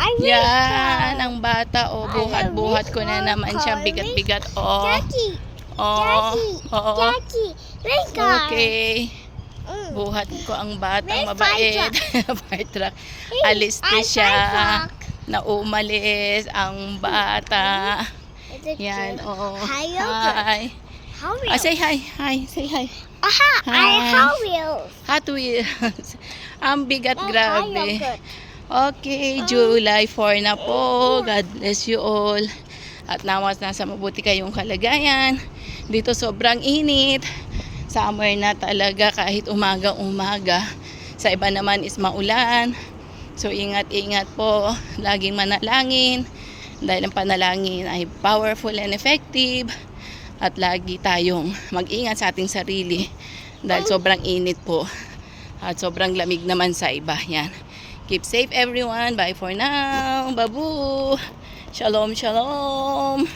I will Yan, ang bata. O, buhat-buhat ko na naman siya. Bigat-bigat. O, Jackie, o, Jackie, o. Jackie, let's go. Okay. Mm. Buhat ko ang batang mabait. Fire truck. Alis na siya. Na umalis ang bata. Yan, cute? oh. Hi. Hi. How will? Ah, say hi. Hi. Say hi. Aha, I Hi. how will. Hot Wheels. ang bigat, grabe. Okay, July 4 na po. God bless you all. At nawas nasa mabuti kayong kalagayan. Dito sobrang init. Summer na talaga kahit umaga-umaga. Sa iba naman is maulan. So ingat-ingat po. Laging manalangin. Dahil ang panalangin ay powerful and effective. At lagi tayong mag-ingat sa ating sarili. Dahil sobrang init po. At sobrang lamig naman sa iba. Yan. Keep safe everyone. Bye for now. Babu. Shalom, shalom.